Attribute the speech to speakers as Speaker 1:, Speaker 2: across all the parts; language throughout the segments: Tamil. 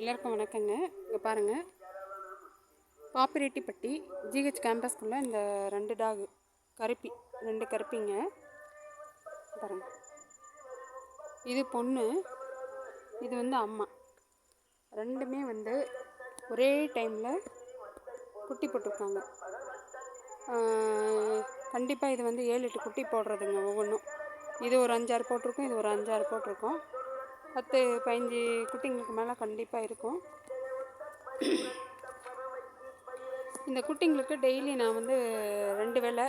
Speaker 1: எல்லாருக்கும் வணக்கங்க. இங்கே பாருங்கள் பாப்பிரெட்டிப்பட்டி ஜிஹெச் கேம்பஸ்க்குள்ளே இந்த ரெண்டு டாகு கருப்பி ரெண்டு கருப்பிங்க. பாருங்கள் இது பொண்ணு இது வந்து அம்மா. ரெண்டுமே வந்து ஒரே டைமில் குட்டி போட்டிருக்காங்க. கண்டிப்பாக இது வந்து ஏழு எட்டு குட்டி போடுறதுங்க ஒவ்வொன்றும் இது ஒரு அஞ்சாறு போட்டிருக்கோம் இது ஒரு அஞ்சாறு போட்டிருக்கோம். பத்து பதினஞ்சு குட்டிங்களுக்கு மேலே கண்டிப்பாக இருக்கும். இந்த குட்டிங்களுக்கு டெய்லி நான் வந்து ரெண்டு வேளை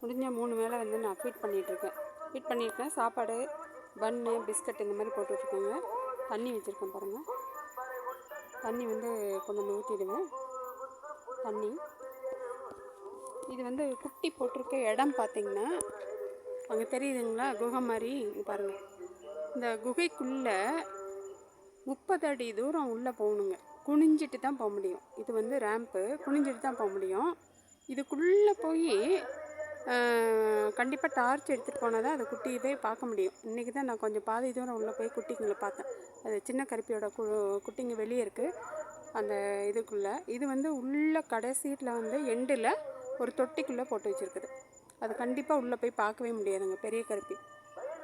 Speaker 1: முடிஞ்ச மூணு வேளை வந்து நான் ஃபீட் பண்ணிகிட்ருக்கேன் ஃபீட் பண்ணியிருக்கேன் சாப்பாடு பன்னு பிஸ்கட் இந்த மாதிரி போட்டுட்ருக்கோங்க தண்ணி வச்சுருக்கேன் பாருங்கள் தண்ணி வந்து கொண்டு வந்து ஊற்றிடுவேன் தண்ணி. இது வந்து குட்டி போட்டிருக்க இடம் பார்த்தீங்கன்னா அங்கே தெரியுதுங்களா? குகை மாதிரி பாருங்கள் இந்த குகைக்குள்ளே முப்பது அடி தூரம் உள்ளே போகணுங்க. குனிஞ்சிட்டு தான் போக முடியும். இது வந்து ரேம்ப்பு குனிஞ்சிட்டு தான் போக முடியும். இதுக்குள்ளே போய் கண்டிப்பாக டார்ச் எடுத்துகிட்டு போனால் தான் அந்த குட்டியவே பார்க்க முடியும். இன்றைக்கி தான் நான் கொஞ்சம் பாதி தூரம் உள்ளே போய் குட்டிங்களை பார்த்தேன். அது சின்ன கருப்பியோட கு குட்டிங்க வெளியே இருக்குது அந்த இதுக்குள்ளே. இது வந்து உள்ள கடைசீட்டில் வந்து எண்டில் ஒரு தொட்டிக்குள்ளே போட்டு வச்சுருக்குது. அது கண்டிப்பாக உள்ளே போய் பார்க்கவே முடியாதுங்க பெரிய கருப்பி.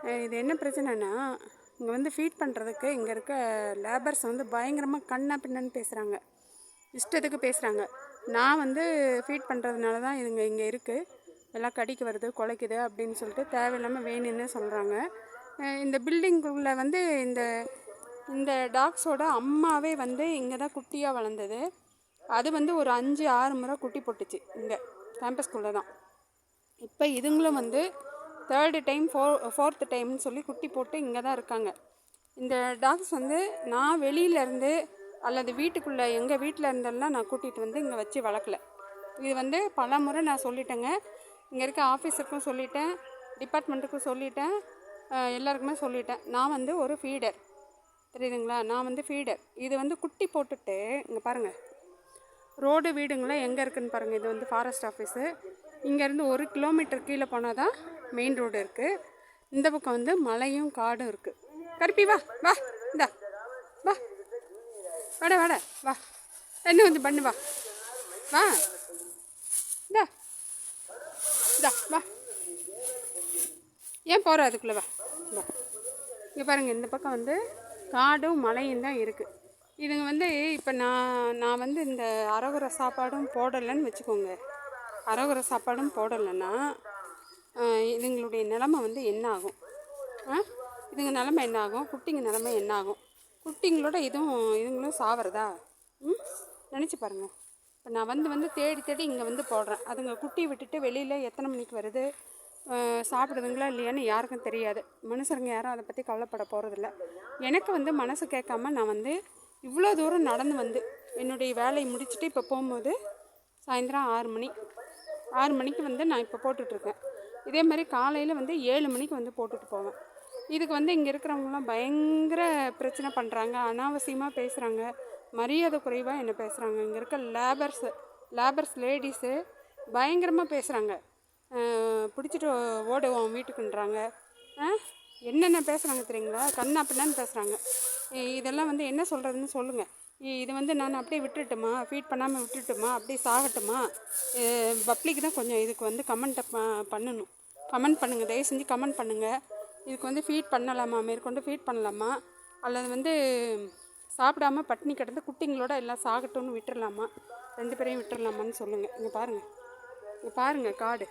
Speaker 1: இது என்ன பிரச்சனைனா இங்கே வந்து ஃபீட் பண்ணுறதுக்கு இங்கே இருக்க லேபர்ஸ் வந்து பயங்கரமாக கண்ணா பின்னன்னு பேசுகிறாங்க இஷ்டத்துக்கு பேசுகிறாங்க நான் வந்து ஃபீட் பண்ணுறதுனால தான் இதுங்க இங்கே இருக்குது எல்லாம் கடிக்கு வருது குலைக்குது அப்படின்னு சொல்லிட்டு தேவையில்லாமல் வேணும்னு சொல்கிறாங்க இந்த பில்டிங்குள்ளே வந்து இந்த இந்த டாக்ஸோட அம்மாவே வந்து இங்கே தான் குட்டியாக வளர்ந்தது. அது வந்து ஒரு அஞ்சு ஆறு முறை குட்டி போட்டுச்சு இங்கே கேம்பஸ்குள்ளே தான் இப்போ இதுங்களும் வந்து தேர்டு டைம் ஃபோர் ஃபோர்த்து டைம்னு சொல்லி குட்டி போட்டு இங்கே தான் இருக்காங்க. இந்த டாக்ஸ் வந்து நான் வெளியிலேருந்து அல்லது வீட்டுக்குள்ளே எங்கள் வீட்டில் இருந்தெல்லாம் நான் கூட்டிகிட்டு வந்து இங்கே வச்சு வளர்க்கல. இது வந்து பல முறை நான் சொல்லிட்டேங்க. இங்கே இருக்க ஆஃபீஸருக்கும் சொல்லிட்டேன் டிபார்ட்மெண்ட்டுக்கும் சொல்லிட்டேன் எல்லாருக்குமே சொல்லிட்டேன். நான் வந்து ஒரு ஃபீடர் தெரியுதுங்களா? நான் வந்து ஃபீடர் இது வந்து குட்டி போட்டுட்டு இங்கே பாருங்கள் ரோடு வீடுங்களாம் எங்கே இருக்குதுன்னு பாருங்கள் இது வந்து ஃபாரஸ்ட் ஆஃபீஸு இங்கேருந்து ஒரு கிலோமீட்டர் கீழே போனால் தான் மெயின் ரோடு இருக்குது இந்த பக்கம் வந்து மலையும் காடும் இருக்குது கருப்பி வா வா இந்தா. வா. வாட வாட வா. என்ன வந்து பண்ணு வா. வா. இந்தா. இந்தா வா. ஏன் போகிற அதுக்குள்ளே வா. வா. இங்கே பாருங்கள் இந்த பக்கம் வந்து காடும் மலையும் தான் இருக்குது இதுங்க வந்து இப்போ நான் நான் வந்து இந்த அரகுர சாப்பாடும் போடலைன்னு வச்சுக்கோங்க. அரகுர சாப்பாடும் போடலைன்னா இதுங்களுடைய நிலமை வந்து என்ன ஆகும்? இதுங்க நிலமை என்ன ஆகும்? குட்டிங்க நிலமை என்ன ஆகும்? குட்டிங்களோட இதுவும் இதுங்களும் சாவறதா? ம்? நினச்சி பாருங்கள் இப்போ நான் வந்து வந்து தேடி தேடி இங்கே வந்து போடுறேன். அதுங்க குட்டி விட்டுட்டு வெளியில் எத்தனை மணிக்கு வருது? சாப்பிடுதுங்களா இல்லையான்னு யாருக்கும் தெரியாது. மனுஷருங்க யாரும் அதை பற்றி கவலைப்பட போகிறதில்ல எனக்கு வந்து மனசு கேட்காம நான் வந்து இவ்வளோ தூரம் நடந்து வந்து என்னுடைய வேலையை முடிச்சுட்டு இப்போ போகும்போது சாயந்தரம் ஆறு மணி. ஆறு மணிக்கு வந்து நான் இப்போ போட்டுட்ருக்கேன் இதே மாதிரி காலையில் வந்து ஏழு மணிக்கு வந்து போட்டுட்டு போவேன். இதுக்கு வந்து இங்கே இருக்கிறவங்களாம் பயங்கர பிரச்சனை பண்ணுறாங்க அனாவசியமாக பேசுகிறாங்க மரியாதை குறைவாக என்ன பேசுகிறாங்க இங்கே இருக்க லேபர்ஸு லேபர்ஸ் லேடிஸு பயங்கரமாக பேசுகிறாங்க பிடிச்சிட்டு ஓடுவோம் வீட்டுக்குன்றாங்க. ஆ? என்னென்ன பேசுகிறாங்க தெரியுங்களா? கண் பின்னான்னு பேசுகிறாங்க இதெல்லாம் வந்து என்ன சொல்கிறதுன்னு சொல்லுங்கள் இது வந்து நான் அப்படியே விட்டுட்டுமா? ஃபீட் பண்ணாமல் விட்டுட்டுமா? அப்படியே சாகட்டுமா? பப்ளிக் தான் கொஞ்சம் இதுக்கு வந்து கமெண்ட்டை ப பண்ணணும். கமெண்ட் பண்ணுங்கள் தயவு செஞ்சு கமெண்ட் பண்ணுங்கள் இதுக்கு வந்து ஃபீட் பண்ணலாமா? மேற்கொண்டு ஃபீட் பண்ணலாமா? அல்லது வந்து சாப்பிடாம பட்டினி கிடந்து குட்டிங்களோட எல்லாம் சாகட்டும்னு விட்டுடலாமா ரெண்டு பேரையும் விட்டுறலாமான்னு சொல்லுங்கள் இங்கே பாருங்கள் இங்கே பாருங்கள் காடு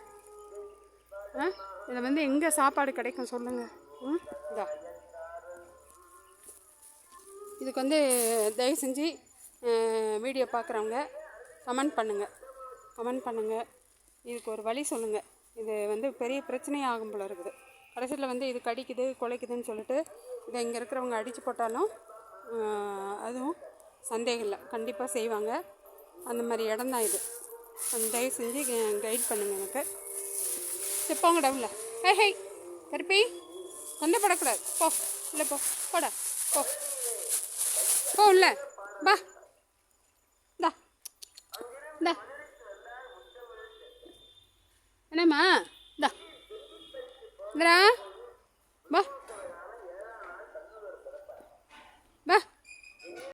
Speaker 1: ஆ? இதில் வந்து எங்கே சாப்பாடு கிடைக்கும் சொல்லுங்கள் இதா இதுக்கு வந்து தயவு செஞ்சு வீடியோ பார்க்குறவங்க கமெண்ட் பண்ணுங்கள் கமெண்ட் பண்ணுங்கள் இதுக்கு ஒரு வழி சொல்லுங்கள் இது வந்து பெரிய பிரச்சனையாகும் போல இருக்குது. கடைசியில் வந்து இது கடிக்குது குலைக்குதுன்னு சொல்லிட்டு இதை இங்கே இருக்கிறவங்க அடித்து போட்டாலும் அதுவும் சந்தேகம் இல்லை. கண்டிப்பாக செய்வாங்க. அந்த மாதிரி இடம் தான் இது. தயவு செஞ்சு கைட் பண்ணுங்கள் எனக்கு. சரி டவுல ஹே ஹே. கருப்பி. கொண்டப்படக்கூடாது போ. இல்லை போ. போடா. போ. போ உள்ள. பா இந்தா. இந்தா. என்னம்மா? இந்தா. இந்தரா